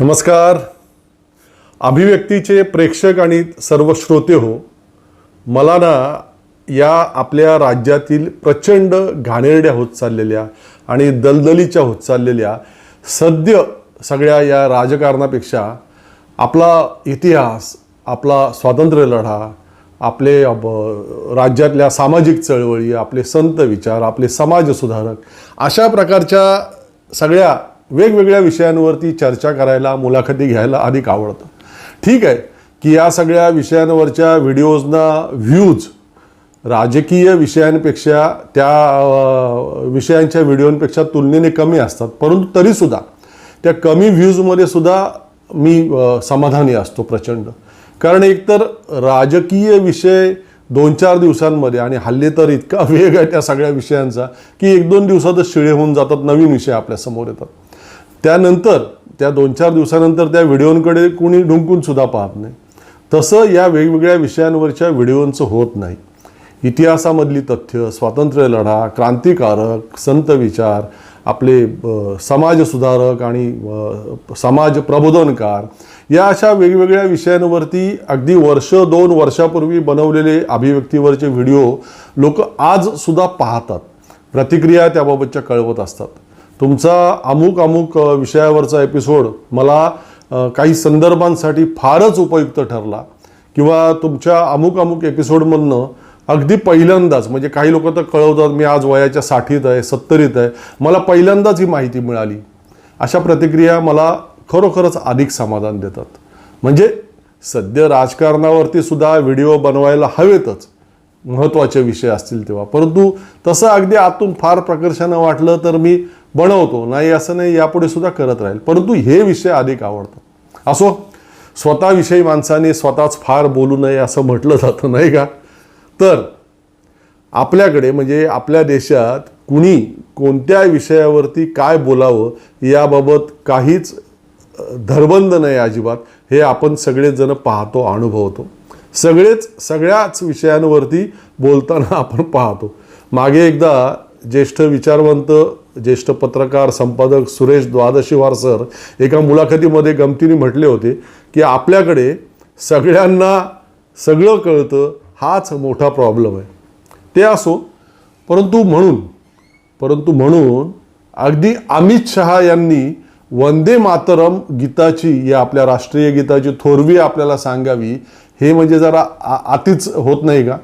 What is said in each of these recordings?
नमस्कार. अभिव्यक्तीचे प्रेक्षक आणि सर्व श्रोते हो मला ना या आपल्या राज्यातील प्रचंड घाणेरड्या होत चाललेल्या आणि दलदलीच्या होत चाललेल्या सद्य सगळ्या या राजकारणापेक्षा आपला इतिहास आपला स्वातंत्र्य लढा आपले राज्यातल्या सामाजिक चळवळी आपले संत विचार आपले समाजसुधारक अशा प्रकारच्या सगळ्या वेगवेगळ्या विषयांवरती चर्चा करायला मुलाखती घ्यायला अधिक आवडतं. ठीक आहे की या सगळ्या विषयांवरच्या व्हिडिओजना व्ह्यूज राजकीय विषयांपेक्षा त्या विषयांच्या व्हिडिओंपेक्षा तुलनेने कमी असतात. परंतु तरीसुद्धा त्या कमी व्ह्यूजमध्ये सुद्धा मी समाधानी असतो प्रचंड. कारण एकतर राजकीय विषय दोन चार दिवसांमध्ये आणि हल्ली तर इतका वेग आहे त्या सगळ्या विषयांचा की एक दोन दिवसातच शिळे होऊन जातात नवीन विषय आपल्यासमोर येतात. त्यानंतर त्या दोन चार दिवसानंतर त्या व्हिडिओंकडे कुणी ढुंकूनसुद्धा पाहत नाही. तसं या वेगवेगळ्या विषयांवरच्या व्हिडिओंचं होत नाही. इतिहासामधली तथ्य स्वातंत्र्य लढा क्रांतिकारक संत विचार आपले समाजसुधारक आणि समाज प्रबोधनकार या अशा वेगवेगळ्या विषयांवरती अगदी वर्ष दोन वर्षापूर्वी बनवलेले अभिव्यक्तीवरचे व्हिडिओ लोक आज सुद्धा पाहतात. प्रतिक्रिया त्याबाबतच्या कळवत असतात. तुमचा अमुक अमुक विषयावरचा एपिसोड मला काही संदर्भांसाठी फारच उपयुक्त ठरला. किंवा तुमच्या अमुक अमुक एपिसोडमधनं अगदी पहिल्यांदाच म्हणजे काही लोक तर कळवतात मी आज वयाच्या साठीत आहे सत्तरीत आहे. मला पहिल्यांदाच ही माहिती मिळाली. अशा प्रतिक्रिया मला खरोखरच अधिक समाधान देतात. म्हणजे सद्य राजकारणावरती सुद्धा व्हिडिओ बनवायला हवेतच महत्त्वाचे विषय असतील तेव्हा. परंतु तसं अगदी आतून फार प्रकर्षानं वाटलं तर मी बनवतो. नाही असं नाही यापुढे सुद्धा करत राहील. परंतु हे विषय अधिक आवडतात असो स्वतःविषयी माणसाने स्वतःच फार बोलू नये असं म्हटलं जातं नाही का? तर आपल्याकडे म्हणजे आपल्या देशात कुणी कोणत्या विषयावरती काय बोलावं याबाबत काहीच अ, धरबंद नाही अजिबात. हे आपण सगळेजण पाहतो अनुभवतो. सगळेच सगळ्याच विषयांवरती बोलताना आपण पाहतो. मागे एकदा ज्येष्ठ विचारवंत ज्येष्ठ पत्रकार संपादक सुरेश द्वादशीवार सर एका मुलाखतीमध्ये गमतीने म्हटले होते की आपल्याकडे सगळ्यांना सगळं कळतं हाच मोठा प्रॉब्लेम आहे. ते असो परंतु म्हणून परंतु म्हणून अगदी अमित शहा यांनी वंदे मातरम गीताची या आपल्या राष्ट्रीय गीताची थोरवी आपल्याला सांगावी हे म्हणजे जरा आतीच होत नाही का?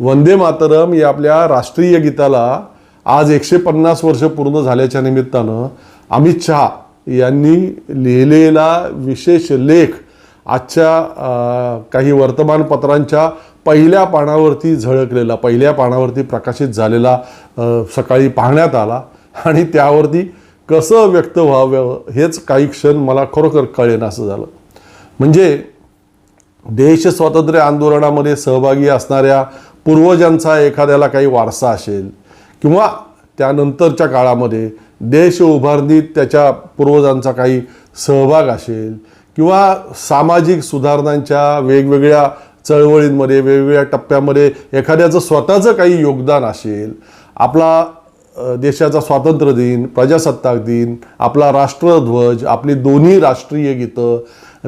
वंदे मातरम या आपल्या राष्ट्रीय गीताला आज एकशे पन्नास वर्ष पूर्ण झाल्याच्या निमित्तानं अमित शहा यांनी लिहिलेला विशेष लेख आजच्या काही वर्तमानपत्रांच्या पहिल्या पानावरती झळकलेला पहिल्या पानावरती प्रकाशित झालेला सकाळी पाहण्यात आला. आणि त्यावरती कसं व्यक्त व्हावं हेच काही क्षण मला खरोखर कळेन असं झालं. म्हणजे देश स्वातंत्र्य आंदोलनामध्ये सहभागी असणाऱ्या पूर्वजांचा एखाद्याला काही वारसा असेल किंवा त्यानंतरच्या काळामध्ये देश उभारणीत त्याच्या पूर्वजांचा काही सहभाग असेल किंवा सामाजिक सुधारणांच्या वेगवेगळ्या चळवळींमध्ये वेगवेगळ्या टप्प्यामध्ये एखाद्याचं स्वतःचं काही योगदान असेल आपला देशाचा स्वातंत्र्य दिन प्रजासत्ताक दिन आपला राष्ट्रध्वज आपली दोन्ही राष्ट्रीय गीतं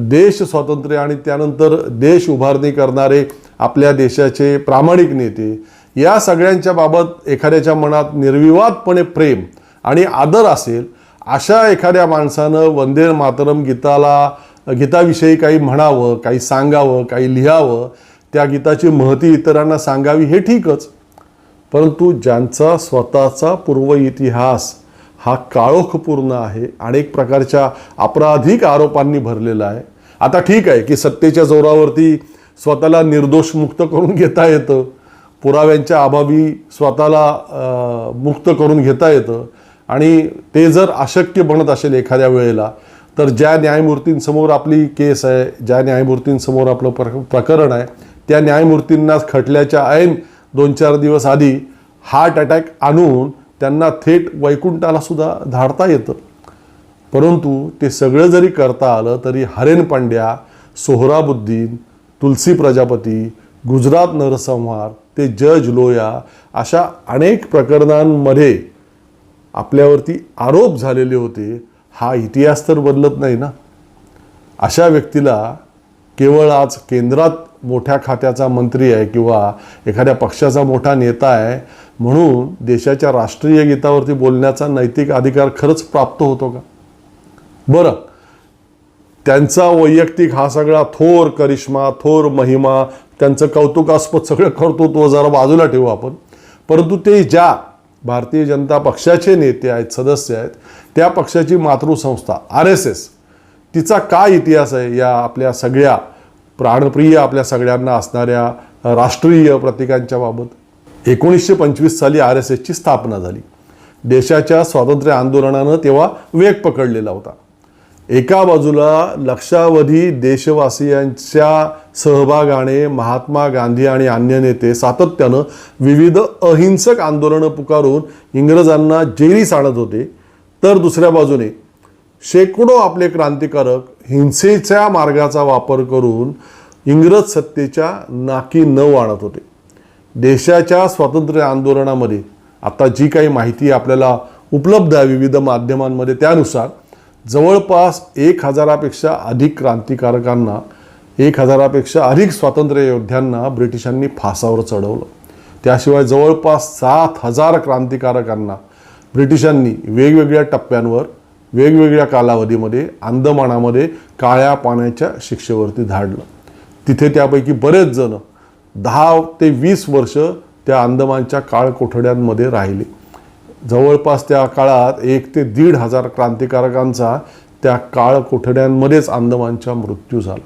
देश स्वातंत्र्य आणि त्यानंतर देश उभारणी करणारे आपल्या देशाचे प्रामाणिक नेते या सगळ्यांच्या बाबत एखाद्याच्या मनात निर्विवादपणे प्रेम आणि आदर असेल अशा एखाद्या माणसानं वंदे मातरम गीताला गीताविषयी काही म्हणावं काही सांगावं काही लिहावं त्या गीताची महती इतरांना सांगावी हे ठीकच. परंतु ज्यांचा स्वतःचा पूर्व इतिहास हा काळोखपूर्ण आहे अनेक प्रकारच्या अपराधिक आरोपांनी भरलेला आहे. आता ठीक आहे की सत्तेच्या जोरावरती स्वतःला निर्दोष मुक्त करून घेता येतं. पुराव्यांच्या अभावी स्वतःला मुक्त करून घेता येतं. आणि ते जर अशक्य बनत असेल एखाद्या वेळेला तर ज्या न्यायमूर्तींसमोर आपली केस आहे ज्या न्यायमूर्तींसमोर आपलं प्र प्रकरण आहे त्या न्यायमूर्तींना खटल्याच्या ऐन दोन चार दिवस आधी हार्ट अटॅक आणून त्यांना थेट वैकुंठालासुद्धा धाडता येतं. परंतु ते सगळं जरी करता आलं तरी हरेन पांड्या सोहराबुद्दीन तुलसी प्रजापती गुजरात नरसंहार ते जज लोया अशा अनेक प्रकरणांमध्ये आपल्यावरती आरोप झालेले होते. हा इतिहास तर बदलत नाही ना? अशा व्यक्तीला केवळ आज केंद्रात मोठ्या खात्याचा मंत्री आहे किंवा एखाद्या पक्षाचा मोठा नेता आहे म्हणून देशाच्या राष्ट्रीय गीतावरती बोलण्याचा नैतिक अधिकार खरंच प्राप्त होतो का? बरं त्यांचा वैयक्तिक हा सगळा थोर करिश्मा थोर महिमा त्यांचं कौतुकास्पद सगळं कर्तृत्व जरा बाजूला ठेवू आपण. परंतु ते ज्या भारतीय जनता पक्षाचे नेते आहेत सदस्य आहेत त्या पक्षाची मातृसंस्था आर एस एस तिचा काय इतिहास आहे? या आपल्या सगळ्या प्राणप्रिय आपल्या सगळ्यांना असणाऱ्या राष्ट्रीय प्रतीकांच्या बाबत. एकोणीसशे पंचवीस साली आर एस एसची स्थापना झाली. देशाच्या स्वातंत्र्य आंदोलनानं तेव्हा वेग पकडलेला होता. एका बाजूला लक्षावधी देशवासियांच्या सहभागाने महात्मा गांधी आणि अन्य नेते सातत्यानं विविध अहिंसक आंदोलनं पुकारून इंग्रजांना जेरीस आणत होते. तर दुसऱ्या बाजूने शेकडो आपले क्रांतिकारक हिंसेच्या मार्गाचा वापर करून इंग्रज सत्तेच्या नाकी न आणत होते. देशाच्या स्वातंत्र्य आंदोलनामध्ये आता जी काही माहिती आपल्याला उपलब्ध आहे विविध माध्यमांमध्ये त्यानुसार जवळपास एक हजारापेक्षा अधिक क्रांतिकारकांना एक हजारापेक्षा अधिक स्वातंत्र्य योद्ध्यांना ब्रिटिशांनी फासावर चढवलं. त्याशिवाय जवळपास सात हजार क्रांतिकारकांना ब्रिटिशांनी वेगवेगळ्या टप्प्यांवर वेगवेगळ्या कालावधीमध्ये अंदमानामध्ये काळ्या पाण्याच्या शिक्षेवरती धाडलं तिथे त्यापैकी बरेच जण दहा ते वीस वर्ष त्या अंदमानच्या काळकोठड्यांमध्ये राहिले. जवळपास त्या काळात एक ते दीड हजार क्रांतिकारकांचा त्या काळकोठड्यांमध्येच अंदमानचा मृत्यू झाला.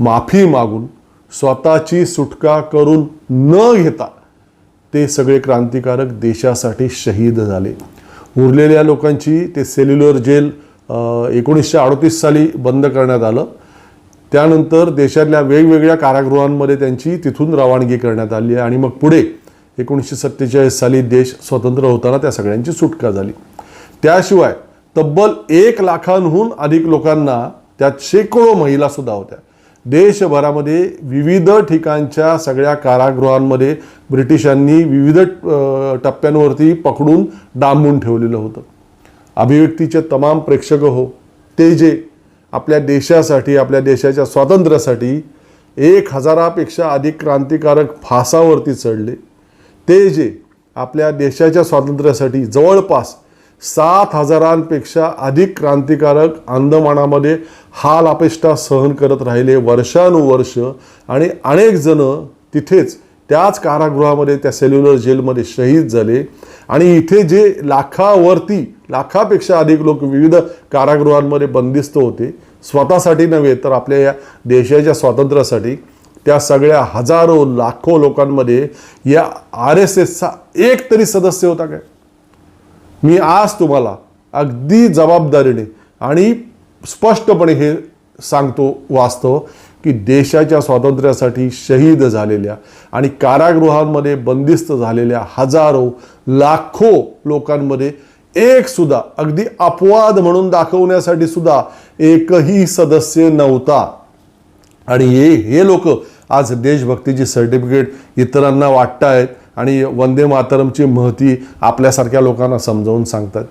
माफी मागून स्वतःची सुटका करून न घेता ते सगळे क्रांतिकारक देशासाठी शहीद झाले. उरलेल्या लोकांची ते सेल्युलर जेल एकोणीसशे अडतीस साली बंद करण्यात आलं. त्यानंतर देशातल्या वेगवेगळ्या कारागृहांमध्ये त्यांची तिथून रवानगी करण्यात आली आणि मग पुढे एकोणीसशे सत्तेचाळीस साली देश स्वतंत्र होताना त्या सगळ्यांची सुटका झाली. त्याशिवाय तब्बल एक लाखांहून अधिक लोकांना त्यात शेकडो महिलासुद्धा होत्या. देशभरामध्ये विविध ठिकाणच्या सगळ्या कारागृहांमध्ये ब्रिटिशांनी विविध टप्प्यांवरती पकडून डांबून ठेवलेलं होतं. अभिव्यक्तीचे तमाम प्रेक्षक हो ते जे आपल्या देशासाठी आपल्या देशाच्या स्वातंत्र्यासाठी एक हजारापेक्षा अधिक क्रांतिकारक फासावरती चढले ते जे आपल्या देशाच्या स्वातंत्र्यासाठी जवळपास सात हजारांपेक्षा अधिक क्रांतिकारक अंदमानामध्ये हाल अपेष्टा सहन करत राहिले वर्षानुवर्ष. आणि अनेक जण तिथेच त्याच कारागृहामध्ये त्या सेल्युलर जेलमध्ये शहीद झाले. आणि इथे जे लाखावरती लाखापेक्षा अधिक लोक विविध कारागृहांमध्ये बंदिस्त होते स्वतःसाठी नव्हे तर आपल्या या देशाच्या स्वातंत्र्यासाठी त्या सगळ्या हजारो लाखो लोकांमध्ये या आर एस एसचा एक तरी सदस्य होता काय? मी आज तुम्हाला अगदी जबाबदारीने आणि स्पष्टपणे हे सांगतो वास्तव की देशाच्या स्वातंत्र्यासाठी शहीद झालेल्या आणि कारागृहांमध्ये बंदिस्त झालेल्या हजारो लाखो लोकांमध्ये एक सुद्धा अगदी अपवाद म्हणून दाखवण्यासाठी सुद्धा एकही सदस्य नव्हता. आणि हे हे लोक आज देशभक्तीची सर्टिफिकेट इतरांना वाटतायत आणि वंदे मातरमची महती आपल्यासारख्या लोकांना समजावून सांगतात.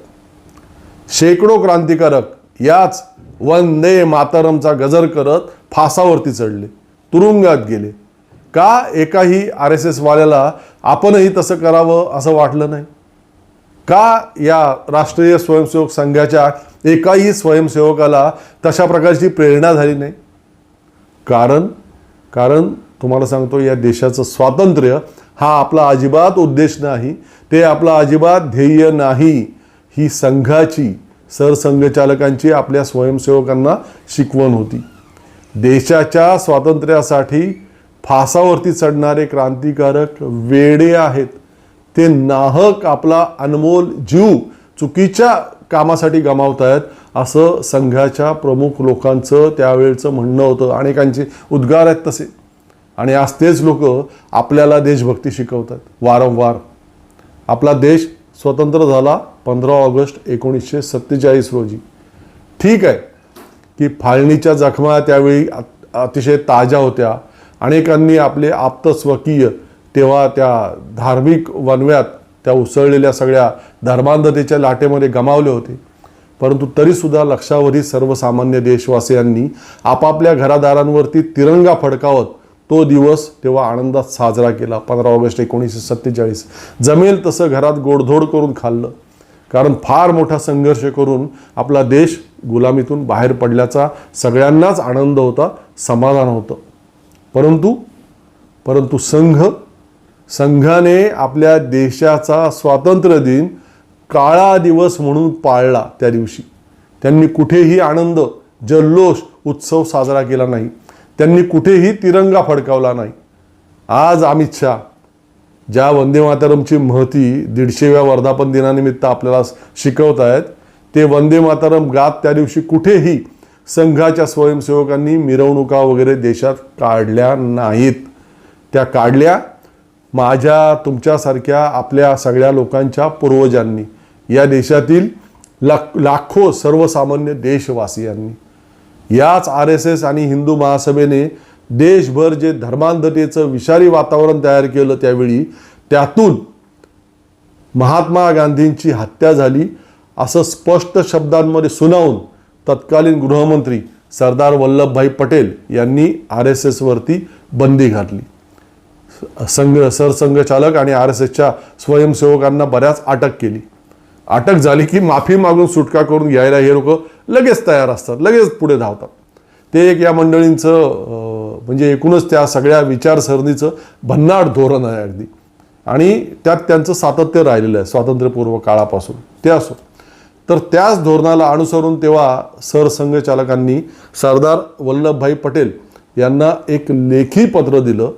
शेकडो क्रांतिकारक याच वंदे मातरमचा गजर करत फासावरती चढले तुरुंगात गेले. का एकाही आर एस एसवाल्याला आपणही तसं करावं असं वाटलं नाही? का या राष्ट्रीय स्वयंसेवक संघाच्या एकाही स्वयंसेवकाला तशा प्रकारची प्रेरणा झाली नाही? कारण कारण तुम्हाला सांगतो या देशाचं स्वातंत्र्य हा आपला अजिबात उद्देश नाही ते आपला अजिबात ध्येय नाही. ही संघाची सरसंघचालकांची आपल्या स्वयंसेवकांना शिकवण होती. देशाच्या स्वातंत्र्यासाठी फासावरती चढणारे क्रांतिकारक वेडे आहेत. ते नाहक आपला अनमोल जीव चुकीच्या कामासाठी गमावत आहेत असं संघाच्या प्रमुख लोकांचं त्यावेळचं म्हणणं होतं. अनेकांचे उद्गार आहेत तसे. आणि आज तेच लोक आपल्याला देशभक्ती शिकवतात वारंवार. आपला देश स्वतंत्र झाला पंधरा ऑगस्ट एकोणीसशे सत्तेचाळीस रोजी. ठीक आहे की फाळणीच्या जखमा त्यावेळी अतिशय ताज्या होत्या अनेकांनी आपले आप्त स्वकीय तेव्हा त्या धार्मिक वनव्यात त्या उसळलेल्या सगळ्या धर्मांधतेच्या लाटेमध्ये गमावले होते. परंतु तरीसुद्धा लक्षावधी सर्वसामान्य देशवासियांनी आपापल्या घरादारांवरती तिरंगा फडकावत तो दिवस तेव्हा आनंदात साजरा केला. पंधरा ऑगस्ट एकोणीसशे सत्तेचाळीस. जमेल तसं घरात गोडधोड करून खाल्लं. कारण फार मोठा संघर्ष करून आपला देश गुलामीतून बाहेर पडल्याचा सगळ्यांनाच आनंद होता समाधान होतं. परंतु परंतु संघ संघाने आपल्या देशाचा स्वातंत्र्य दिन काळा दिवस म्हणून पाळला त्या दिवशी. त्यांनी कुठेही आनंद जल्लोष उत्सव साजरा केला नाही. त्यांनी कुठेही तिरंगा फडकावला नाही. आज अमित शहा ज्या वंदे मातरमची महती दीडशेव्या वर्धापन दिनानिमित्त आपल्याला शिकवत आहेत ते वंदे मातरम गात त्या दिवशी कुठेही संघाच्या स्वयंसेवकांनी मिरवणुका वगैरे देशात काढल्या नाहीत. त्या काढल्या माझ्या तुमच्यासारख्या आपल्या सगळ्या लोकांच्या पूर्वजांनी या देशातील लाख लाखो सर्वसामान्य देशवासियांनी. याच आर एस एस आणि हिंदू महासभेने देशभर जे धर्मांधतेचं विषारी वातावरण तयार केलं त्यावेळी त्यातून महात्मा गांधींची हत्या झाली असं स्पष्ट शब्दांमध्ये सुनावून तत्कालीन गृहमंत्री सरदार वल्लभभाई पटेल यांनी आर एस एसवरती बंदी घातली. संघ सरसंघचालक आणि आर एस एसच्या स्वयंसेवकांना बऱ्याच अटक केली. अटक झाली की माफी मागून सुटका करून घ्यायला हे लोक लगेच तयार असतात लगेच पुढे धावतात. ते एक या मंडळींचं म्हणजे एकूणच त्या सगळ्या विचारसरणीचं भन्नाट धोरण आहे अगदी. आणि त्यात त्यांचं सातत्य राहिलेलं आहे स्वातंत्र्यपूर्व काळापासून. ते असो. तर त्याच धोरणाला अनुसरून तेव्हा सरसंघचालकांनी सरदार वल्लभभाई पटेल यांना एक लेखी पत्र दिलं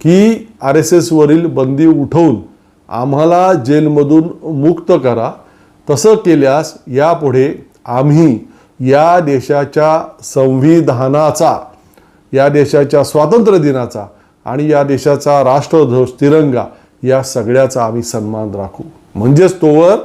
की आर एस एसवरील बंदी उठवून आम्हाला जेलमधून मुक्त करा. तसं केल्यास यापुढे आम्ही या देशाच्या संविधानाचा या देशाच्या स्वातंत्र्य दिनाचा आणि या देशाचा राष्ट्रध्वज तिरंगा या सगळ्याचा आम्ही सन्मान राखू. म्हणजेच तोवर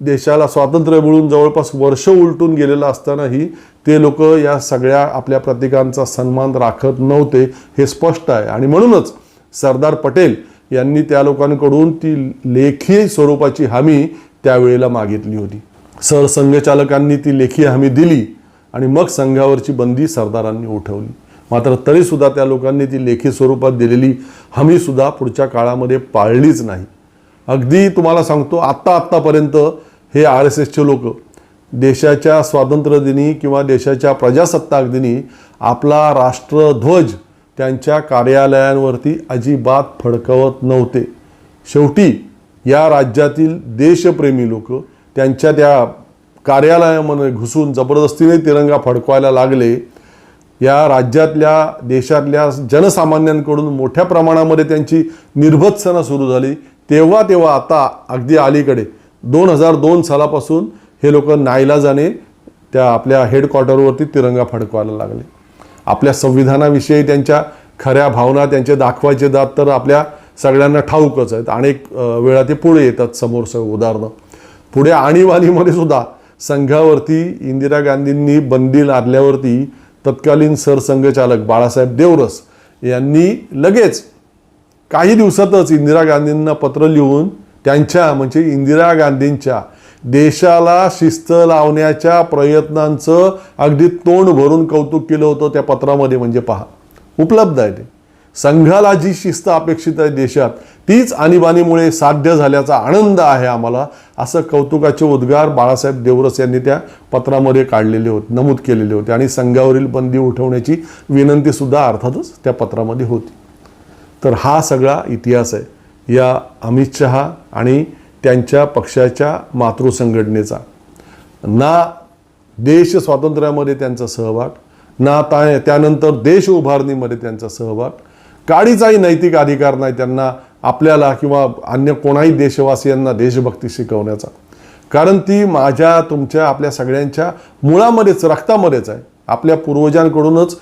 देशाला स्वातंत्र्य मिळून जवळपास वर्ष उलटून गेलेलं असतानाही ते लोक या सगळ्या आपल्या प्रतीकांचा सन्मान राखत नव्हते हे स्पष्ट आहे. आणि म्हणूनच सरदार पटेल यांनी त्या लोकांकडून ती लेखी स्वरूपाची हमी त्यावेळेला मागितली होती. सरसंघचालकांनी ती लेखी हमी दिली आणि मग संघावरची बंदी सरदारांनी उठवली. मात्र तरीसुद्धा त्या लोकांनी ती लेखी स्वरूपात दिलेली हमीसुद्धा पुढच्या काळामध्ये पाळलीच नाही. अगदी तुम्हाला सांगतो आत्ता आत्तापर्यंत हे आर एस एसचे लोक देशाच्या स्वातंत्र्यदिनी किंवा देशाच्या प्रजासत्ताक दिनी आपला राष्ट्रध्वज त्यांच्या कार्यालयांवरती अजिबात फडकवत नव्हते. शेवटी या राज्यातील देशप्रेमी लोक त्यांच्या त्या कार्यालयामध्ये घुसून जबरदस्तीने तिरंगा फडकवायला लागले. या राज्यातल्या देशातल्या जनसामान्यांकडून मोठ्या प्रमाणामध्ये त्यांची निर्भत्सना सुरू झाली. तेव्हा तेव्हा आता अगदी अलीकडे दोन हजार दोन सालापासून हे लोक नाईलाजाने त्या आपल्या हेडक्वार्टरवरती तिरंगा फडकवायला लागले. आपल्या संविधानाविषयी त्यांच्या खऱ्या भावना त्यांचे दाखवायचे दात तर आपल्या सगळ्यांना ठाऊकच आहेत. अनेक वेळा ते पुढे येतात समोर सगळं उदाहरणं. पुढे आणीबाणीमध्ये सुद्धा संघावरती इंदिरा गांधींनी बंदी लादल्यावरती तत्कालीन सरसंघचालक बाळासाहेब देवरस यांनी लगेच काही दिवसातच इंदिरा गांधींना पत्र लिहून त्यांच्या म्हणजे इंदिरा गांधींच्या देशाला शिस्त लावण्याच्या प्रयत्नांचं अगदी तोंड भरून कौतुक केलं होतं त्या पत्रामध्ये म्हणजे पहा. उपलब्ध आहे ते. संघाला जी शिस्त अपेक्षित आहे देशात तीच आणीबाणीमुळे साध्य झाल्याचा आनंद आहे आम्हाला असं कौतुकाचे उद्गार बाळासाहेब देवरस यांनी त्या पत्रामध्ये काढलेले होते नमूद केलेले होते. आणि संघावरील बंदी उठवण्याची विनंतीसुद्धा अर्थातच त्या पत्रामध्ये होती. तर हा सगळा इतिहास आहे. या अमित शहा आणि त्यांच्या पक्षाच्या मातृसंघटनेचा. ना देश स्वातंत्र्यामध्ये त्यांचा सहभाग ना ता त्यानंतर देश उभारणीमध्ये त्यांचा सहभाग काडीचाही नैतिक अधिकार नाही त्यांना आपल्याला किंवा अन्य कोणाही देशवासियांना देशभक्ती शिकवण्याचा. कारण ती माझ्या तुमच्या आपल्या सगळ्यांच्या मुळामध्येच रक्तामध्येच आहे. आपल्या पूर्वजांकडूनच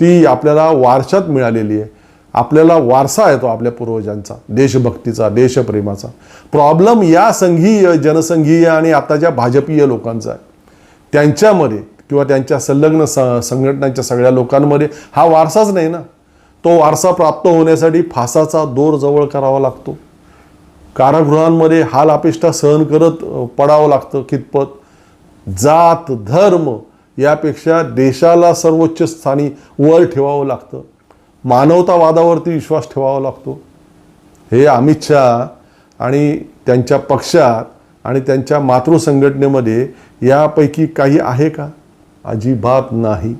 ती आपल्याला वारशात मिळालेली आहे. आपल्याला वारसा आहे तो आपल्या पूर्वजांचा देशभक्तीचा देशप्रेमाचा. प्रॉब्लेम या संघीय जनसंघीय आणि आताच्या भाजपीय लोकांचा आहे त्यांच्यामध्ये किंवा त्यांच्या संलग्न स संघटनांच्या सगळ्या लोकांमध्ये हा वारसाच नाही ना. तो वारसा प्राप्त होण्यासाठी फासाचा दोर जवळ करावा लागतो. कारागृहांमध्ये हाल अपेष्टा सहन करत पडावं लागतं कितपत? जात धर्म यापेक्षा देशाला सर्वोच्च स्थानी वर ठेवावं लागतं. मानवतावादावरती विश्वास ठेवावा लागतो. हे अमित शहा आणि त्यांच्या पक्षात आणि त्यांच्या मातृसंघटनेमध्ये यापैकी काही आहे का? अजिबात नाही.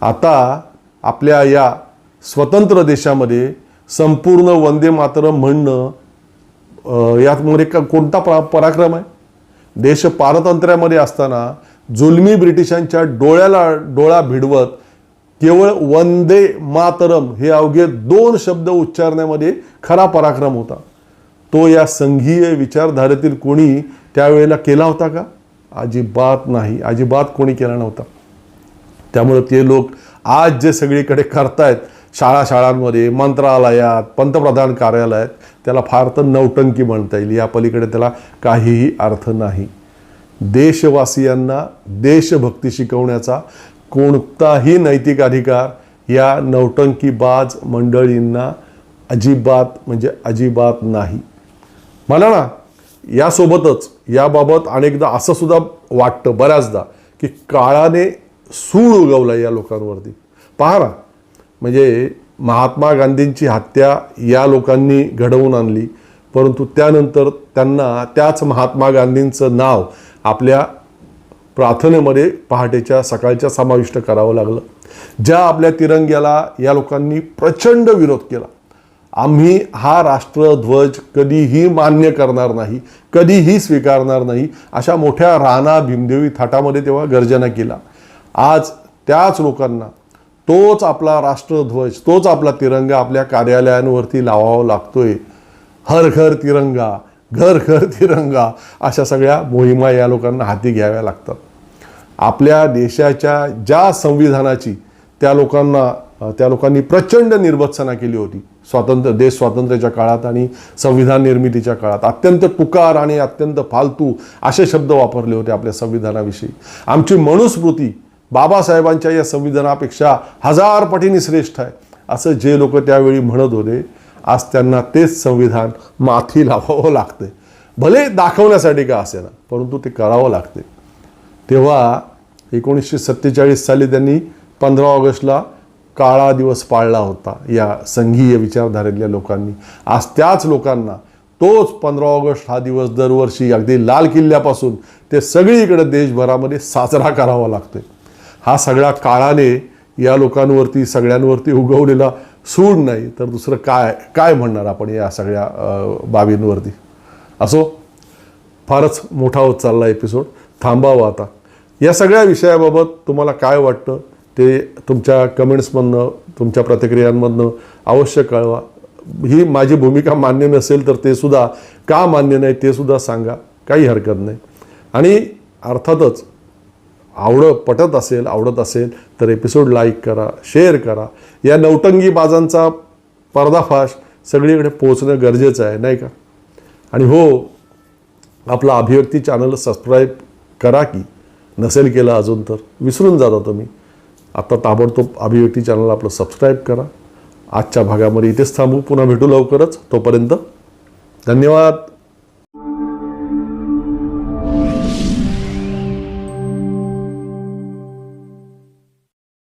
आता आपल्या या स्वतंत्र देशामध्ये संपूर्ण वंदे मातरम म्हणणं यामध्ये का कोणता परा पराक्रम आहे? देश पारतंत्र्यामध्ये असताना जुलमी ब्रिटिशांच्या डोळ्याला डोळा भिडवत केवळ वंदे मातरम हे अवघे दोन शब्द उच्चारण्यामध्ये खरा पराक्रम होता. तो या संघीय विचारधारेतील कोणी त्यावेळेला केला होता का? अजिबात नाही. अजिबात कोणी केला नव्हता. त्यामुळे ते लोक आज जे सगळीकडे करतायत शाळा शाळांमध्ये मंत्रालयात पंतप्रधान कार्यालयात त्याला फार तर नौटंकी म्हणता येईल. या पलीकडे त्याला काहीही अर्थ नाही. देशवासियांना देशभक्ती शिकवण्याचा कोणताही नैतिक अधिकार या नौटंकीबाज मंडळींना अजिबात म्हणजे अजिबात नाही. मला ना यासोबतच याबाबत अनेकदा असं सुद्धा वाटतं बऱ्याचदा की काळाने सूळ उगवला या लोकांवरती. पहा ना म्हणजे महात्मा गांधींची हत्या या लोकांनी घडवून आणली. परंतु त्यानंतर त्यांना त्याच महात्मा गांधींचं नाव आपल्या प्रार्थनेमध्ये पहाटेच्या सकाळच्या समाविष्ट करावं लागलं. ज्या आपल्या तिरंग्याला या लोकांनी प्रचंड विरोध केला. आम्ही हा राष्ट्रध्वज कधीही मान्य करणार नाही कधीही स्वीकारणार नाही अशा मोठ्या राणा भीमदेवी थाटामध्ये तेव्हा गर्जना केला. आज त्याच लोकांना तोच आपला राष्ट्रध्वज तोच आपला तिरंगा आपल्या कार्यालयांवरती लावावा लागतोय. हर घर तिरंगा घर घर तिरंगा अशा सगळ्या मोहिमा या लोकांना हाती घ्याव्या लागतात. आपल्या देशाच्या ज्या संविधानाची त्या लोकांना त्या लोकांनी प्रचंड निर्भत्सना केली होती. स्वातंत्र्य देश स्वातंत्र्याच्या काळात आणि संविधान निर्मितीच्या काळात. अत्यंत तुकार आणि अत्यंत फालतू असे शब्द वापरले होते आपल्या संविधानाविषयी. आमची मनुस्मृती बाबासाहेबांच्या या संविधानापेक्षा हजार पटीने श्रेष्ठ आहे. असं जे लोक त्यावेळी म्हणत होते आज त्यांना तेच संविधान माथी लावावं लागते भले दाखवण्यासाठी का असेना परंतु ते करावं लागते तेव्हा एकोणीसशे सत्तेचाळीस साली त्यांनी पंधरा ऑगस्टला काळा दिवस पाळला होता या संघीय विचारधारेतल्या लोकांनी. आज त्याच लोकांना तोच पंधरा ऑगस्ट हा दिवस दरवर्षी अगदी लाल किल्ल्यापासून ते सगळीकडे देशभरामध्ये साजरा करावा लागतोय. हा सगळा काळाने या लोकांवरती सगळ्यांवरती उगवलेला सूड नाही. तर दुसरं काय काय म्हणणार आपण या सगळ्या बाबींवरती? असो फारच मोठा होत चालला एपिसोड थांबावा आता. या सगळ्या विषयाबाबत तुम्हाला काय वाटतं ते तुमच्या कमेंट्समधनं तुमच्या प्रतिक्रियांमधनं अवश्य कळवा. ही माझी भूमिका मान्य नसेल तर ते सुद्धा का मान्य नाही ते सुद्धा सांगा. काही हरकत नाही. आणि अर्थातच आवड पटत असेल आवडत असेल तर एपिसोड लाईक करा शेअर करा. या नौटंगी बाजांचा पर्दाफाश सगळीकडे पोहोचणं गरजेचं आहे नाही का? आणि हो आपला अभिव्यक्ती चॅनल सबस्क्राईब करा की नसेल केलं अजून तर विसरून जाता तुम्ही. आत्ता ताबडतोब अभिव्यक्ती चॅनल आपलं सबस्क्राईब करा. आजच्या भागामध्ये इथेच थांबू पुन्हा भेटू लवकरच. तोपर्यंत धन्यवाद.